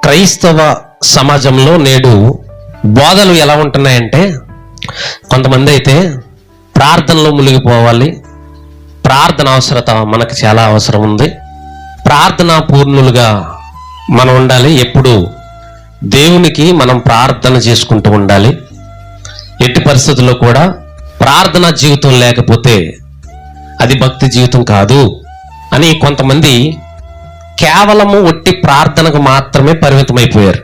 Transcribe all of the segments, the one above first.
క్రైస్తవ సమాజంలో నేడు బోధలు ఎలా ఉంటున్నాయంటే కొంతమంది అయితే ప్రార్థనలో మునిగిపోవాలి. ప్రార్థన అవసరత మనకు చాలా అవసరం ఉంది. ప్రార్థనా పూర్ణులుగా మనం ఉండాలి. ఎప్పుడు దేవునికి మనం ప్రార్థన చేసుకుంటూ ఉండాలి. ఎట్టి పరిస్థితుల్లో కూడా ప్రార్థనా జీవితం లేకపోతే అది భక్తి జీవితం కాదు అని కొంతమంది కేవలము ఒట్టి ప్రార్థనకు మాత్రమే పరిమితమైపోయారు.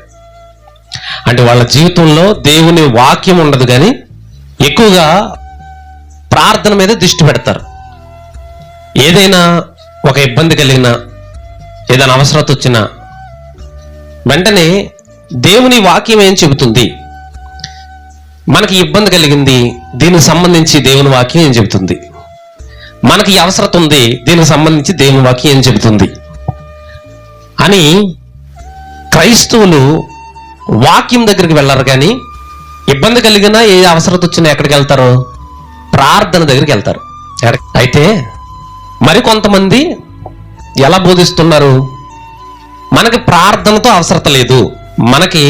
అంటే వాళ్ళ జీవితంలో దేవుని వాక్యం ఉండదు కానీ ఎక్కువగా ప్రార్థన మీద దృష్టి పెడతారు. ఏదైనా ఒక ఇబ్బంది కలిగినా ఏదైనా అవసరత వచ్చినా వెంటనే దేవుని వాక్యం ఏం చెబుతుంది? మనకి ఇబ్బంది కలిగింది దీనికి సంబంధించి దేవుని వాక్యం ఏం చెబుతుంది? మనకి అవసరత ఉంది దీనికి సంబంధించి దేవుని వాక్యం ఏం చెబుతుంది? అని క్రైస్తవులు వాక్యం దగ్గరికి వెళ్ళరు కానీ ఇబ్బంది కలిగినా ఏ అవసరత వచ్చినా ఎక్కడికి వెళ్తారు? ప్రార్థన దగ్గరికి వెళ్తారు. ఎక్కడ- అయితే మరి కొంతమంది ఎలా బోధిస్తున్నారు? మనకి ప్రార్థనతో అవసరత లేదు. మనకి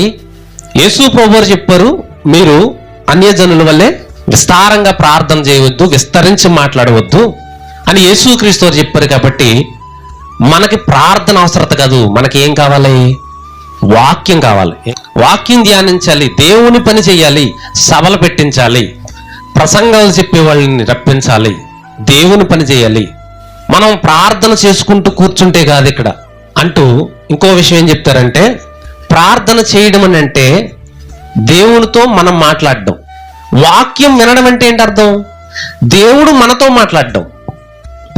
యేసు ప్రభువారు చెప్పారు మీరు అన్యజనుల వల్లే విస్తారంగా ప్రార్థన చేయవద్దు విస్తరించి మాట్లాడవద్దు అని యేసుక్రీస్తు చెప్పారు కాబట్టి మనకి ప్రార్థన అవసరత కాదు. మనకి ఏం కావాలి? వాక్యం కావాలి. వాక్యం ధ్యానించాలి. దేవుని పని చేయాలి. సభలు పెట్టించాలి. ప్రసంగాలు చెప్పే వాళ్ళని రప్పించాలి. దేవుని పని చేయాలి. మనం ప్రార్థన చేసుకుంటూ కూర్చుంటే కాదు ఇక్కడ. అంటూ ఇంకో విషయం ఏం చెప్తారంటే ప్రార్థన చేయడం అని అంటే దేవునితో మనం మాట్లాడడం. వాక్యం వినడం అంటే ఏంటి అర్థం? దేవుడు మనతో మాట్లాడడం.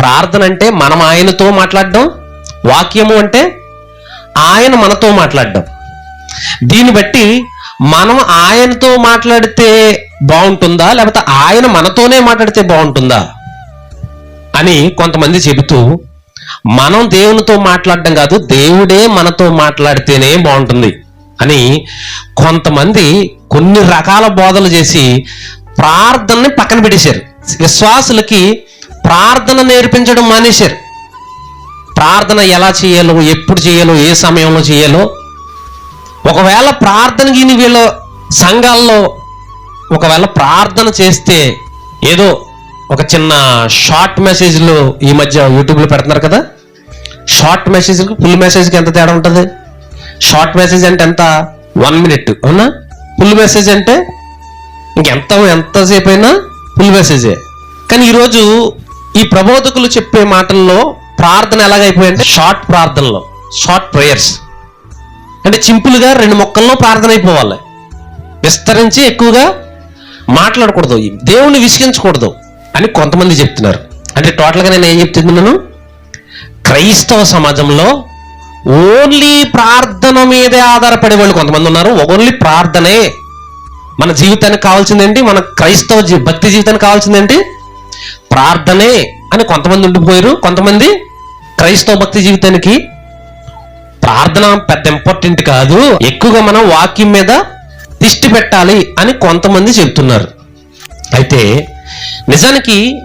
ప్రార్థన అంటే మనం ఆయనతో మాట్లాడడం? వాక్యము అంటే ఆయన మనతో మాట్లాడడం. దీన్ని బట్టి మనం ఆయనతో మాట్లాడితే బాగుంటుందా? లేకపోతే ఆయన మనతోనే మాట్లాడితే బాగుంటుందా? అని కొంతమంది చెబుతూ మనం దేవునితో మాట్లాడడం కాదు దేవుడే మనతో మాట్లాడితేనే బాగుంటుంది అని కొంతమంది కొన్ని రకాల బోధలు చేసి ప్రార్థనని పక్కన పెట్టేశారు. విశ్వాసులకి ప్రార్థన నేర్పించడం మానేశారు. ప్రార్థన ఎలా చేయాలో ఎప్పుడు చేయాలో ఏ సమయంలో చేయాలో ఒకవేళ ప్రార్థన వీళ్ళ సంఘాల్లో ఒకవేళ ప్రార్థన చేస్తే ఏదో ఒక చిన్న షార్ట్ మెసేజ్లు ఈ మధ్య యూట్యూబ్లో పెడుతున్నారు కదా? షార్ట్ మెసేజ్కి ఫుల్ మెసేజ్కి ఎంత తేడా ఉంటుంది? షార్ట్ మెసేజ్ అంటే ఎంత? వన్ మినిట్ అవునా? ఫుల్ మెసేజ్ అంటే ఇంకెంత ఎంతసేపు అయినా ఫుల్ మెసేజే. కానీ ఈరోజు ఈ ప్రబోధకులు చెప్పే మాటల్లో ప్రార్థన ఎలాగైపోయిందంటే షార్ట్ ప్రార్థనలో షార్ట్ ప్రేయర్స్. అంటే సింపుల్గా రెండు మొక్కల్లో ప్రార్థన అయిపోవాలి. విస్తరించి ఎక్కువగా మాట్లాడకూడదు. దేవుని విసిగించకూడదు అని కొంతమంది చెప్తున్నారు. అంటే టోటల్గా నేను ఏం చెప్తున్నాను క్రైస్తవ సమాజంలో ఓన్లీ ప్రార్థన మీదే ఆధారపడే వాళ్ళు కొంతమంది ఉన్నారు. ఓన్లీ ప్రార్థనే. మన జీవితానికి కావాల్సిందేంటి? మన క్రైస్తవ జీ- భక్తి జీవితానికి కావాల్సిందేంటి? ప్రార్థనే అని కొంతమంది ఉండిపోయారు. కొంతమంది క్రైస్తవ భక్తి జీవితానికి ప్రార్థన పెద్ద ఇంపార్టెంట్ కాదు. ఎక్కువగా మనం వాక్యం మీద దిష్టి పెట్టాలి అని కొంతమంది చెబుతున్నారు. అయితే నిజానికి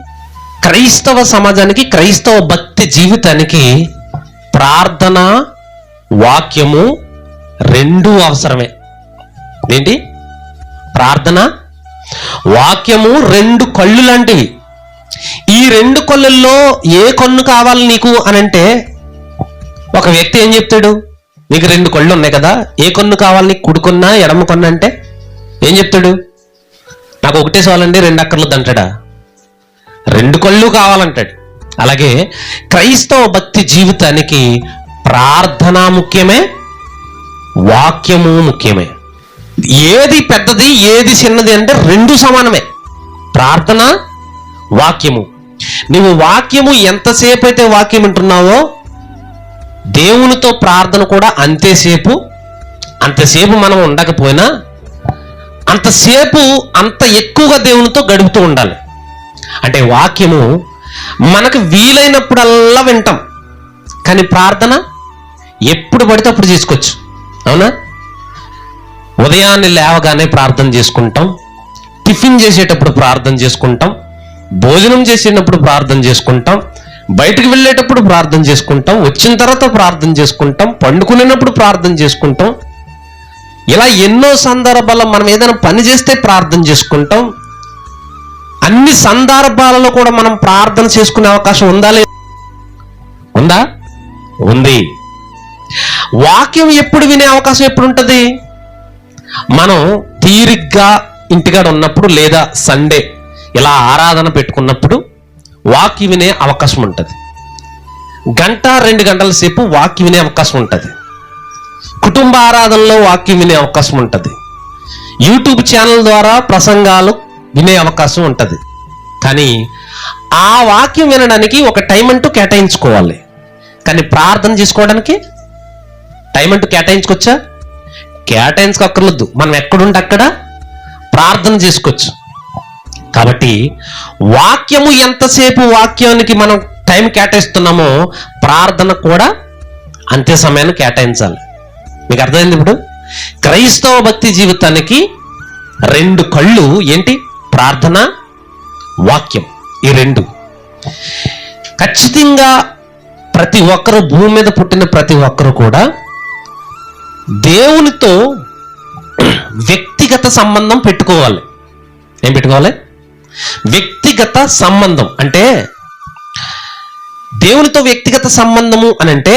క్రైస్తవ సమాజానికి క్రైస్తవ భక్తి జీవితానికి ప్రార్థన వాక్యము రెండూ అవసరమే. ఏంటి? ప్రార్థన వాక్యము రెండు కళ్ళు లాంటివి. ఈ రెండు కొల్లల్లో ఏ కొన్ను కావాలి నీకు అని అంటే ఒక వ్యక్తి ఏం చెప్తాడు? నీకు రెండు కళ్ళు ఉన్నాయి కదా ఏ కొన్ను కావాలి నీకు? కుడుకున్నా ఎడమ కొన్న అంటే ఏం చెప్తాడు? నాకు ఒకటే చాలండి రెండు అక్కర్లు అంటాడా? రెండు కళ్ళు కావాలంటాడు. అలాగే క్రైస్తవ భక్తి జీవితానికి ప్రార్థన ముఖ్యమే వాక్యము ముఖ్యమే. ఏది పెద్దది ఏది చిన్నది అంటే రెండు సమానమే. ప్రార్థన వాక్యము. నువ్వు వాక్యము ఎంతసేపు అయితే వాక్యం వింటున్నావో దేవునితో ప్రార్థన కూడా అంతేసేపు అంతసేపు మనం ఉండకపోయినా అంతసేపు అంత ఎక్కువగా దేవునితో గడుపుతూ ఉండాలి. అంటే వాక్యము మనకు వీలైనప్పుడల్లా వింటాం. కానీ ప్రార్థన ఎప్పుడు పడితే అప్పుడు చేసుకోవచ్చు. అవునా? ఉదయాన్నే లేవగానే ప్రార్థన చేసుకుంటాం. టిఫిన్ చేసేటప్పుడు ప్రార్థన చేసుకుంటాం. భోజనం చేసేటప్పుడు ప్రార్థన చేసుకుంటాం బయటకు వెళ్ళేటప్పుడు ప్రార్థన చేసుకుంటాం వచ్చిన తర్వాత ప్రార్థన చేసుకుంటాం పండుకునేటప్పుడు ప్రార్థన చేసుకుంటాం. ఇలా ఎన్నో సందర్భాల్లో మనం ఏదైనా పని చేస్తే ప్రార్థన చేసుకుంటాం. అన్ని సందర్భాలలో కూడా మనం ప్రార్థన చేసుకునే అవకాశం ఉందా లేదా? ఉందా? ఉంది. వాక్యం ఎప్పుడు వినే అవకాశం ఎప్పుడు ఉంటుంది? మనం తీరిగ్గా ఇంటికాడ ఉన్నప్పుడు లేదా సండే ఇలా ఆరాధన పెట్టుకున్నప్పుడు వాక్యం వినే అవకాశం ఉంటుంది. గంట రెండు గంటల సేపు వాక్యం వినే అవకాశం ఉంటుంది. కుటుంబ ఆరాధనలో వాక్యం వినే అవకాశం ఉంటుంది. యూట్యూబ్ ఛానల్ ద్వారా ప్రసంగాలు వినే అవకాశం ఉంటుంది. కానీ ఆ వాక్యం వినడానికి ఒక టైం అంటూ కేటాయించుకోవాలి. కానీ ప్రార్థన చేసుకోవడానికి టైం అంటూ కేటాయించుకోవచ్చా? కేటాయించుకోక్కర్లేదు. మనం ఎక్కడుంటే అక్కడ ప్రార్థన చేసుకోవచ్చు. కాబట్టి వాక్యము ఎంతసేపు వాక్యానికి మనం టైం కేటాయిస్తున్నామో ప్రార్థన కూడా అంతే సమయాన్ని కేటాయించాలి. మీకు అర్థమైంది ఇప్పుడు? క్రైస్తవ భక్తి జీవితానికి రెండు కళ్ళు ఏంటి? ప్రార్థన వాక్యం. ఈ రెండు. ఖచ్చితంగా ప్రతి ఒక్కరు భూమి మీద పుట్టిన ప్రతి ఒక్కరు కూడా దేవునితో వ్యక్తిగత సంబంధం పెట్టుకోవాలి. ఏం పెట్టుకోవాలి? వ్యక్తిగత సంబంధం అంటే దేవునితో వ్యక్తిగత సంబంధము అని అంటే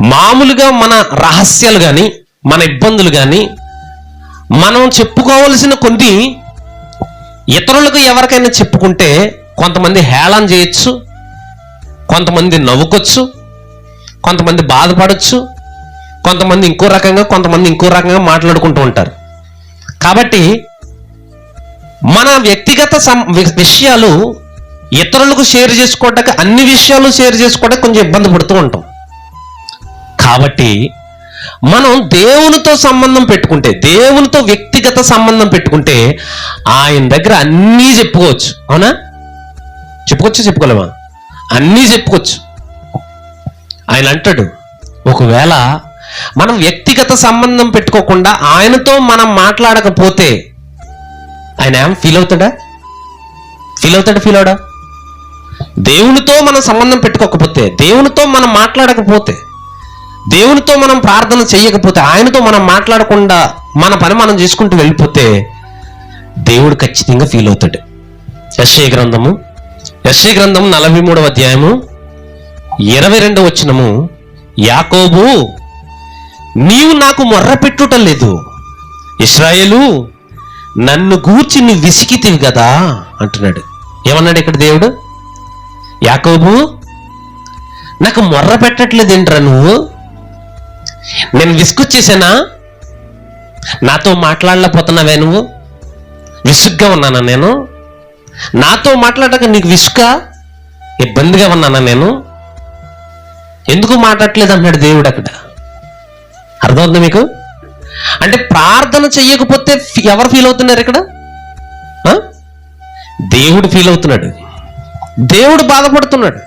మామూలుగా మన రహస్యాలు కానీ మన ఇబ్బందులు కానీ మనం చెప్పుకోవలసిన కొన్ని ఇతరులకు ఎవరికైనా చెప్పుకుంటే కొంతమంది హేళన చేయొచ్చు కొంతమంది నవ్వుకొచ్చు కొంతమంది బాధపడచ్చు కొంతమంది ఇంకో రకంగా కొంతమంది ఇంకో రకంగా మాట్లాడుకుంటూ ఉంటారు. కాబట్టి మన వ్యక్తిగత సం- వి- విషయాలు ఇతరులకు షేర్ చేసుకోవడానికి అన్ని విషయాలు షేర్ చేసుకోవడానికి కొంచెం ఇబ్బంది పడుతూ ఉంటాం. కాబట్టి మనం దేవునితో సంబంధం పెట్టుకుంటే దేవునితో వ్యక్తిగత సంబంధం పెట్టుకుంటే ఆయన దగ్గర అన్నీ చెప్పుకోవచ్చు. అవునా? చెప్పుకోవచ్చు చెప్పుకోలేమా? అన్నీ చెప్పుకోవచ్చు. ఆయన అంటాడు ఒకవేళ మనం వ్యక్తిగత సంబంధం పెట్టుకోకుండా ఆయనతో మనం మాట్లాడకపోతే ఆయన ఏం ఫీల్ అవుతాడా? ఫీల్ అవుతాడా ఫీల్ అవడా? దేవునితో మనం సంబంధం పెట్టుకోకపోతే దేవునితో మనం మాట్లాడకపోతే దేవునితో మనం ప్రార్థన చేయకపోతే ఆయనతో మనం మాట్లాడకుండా మన పని మనం చేసుకుంటూ వెళ్ళిపోతే దేవుడు ఖచ్చితంగా ఫీల్ అవుతాడు. యశ్ఐ గ్రంథము యశ్ఐ గ్రంథం నలభై మూడవ అధ్యాయము ఇరవై రెండవ వచనము యాకోబు నీవు నాకు మొర్ర పెట్టుట లేదు. ఇస్రాయేలు నన్ను గూర్చి నువ్వు విసికితివి కదా అంటున్నాడు. ఏమన్నాడు ఇక్కడ దేవుడు? యాకోబు నాకు మొర్ర పెట్టట్లేదేంట్రా నువ్వు? నేను విసుకొచ్చేసానా? నాతో మాట్లాడలేకపోతున్నావే నువ్వు? విసుగ్గా ఉన్నానా నేను? నాతో మాట్లాడక నీకు విసుక ఇబ్బందిగా ఉన్నానా నేను? ఎందుకు మాట్లాడట్లేదు అన్నాడు దేవుడు అక్కడ. అర్థమవుతుంది మీకు? అంటే ప్రార్థన చెయ్యకపోతే ఎవరు ఫీల్ అవుతున్నారు ఇక్కడ? ఆ? దేవుడు ఫీల్ అవుతున్నాడు. దేవుడు బాధపడుతున్నాడు.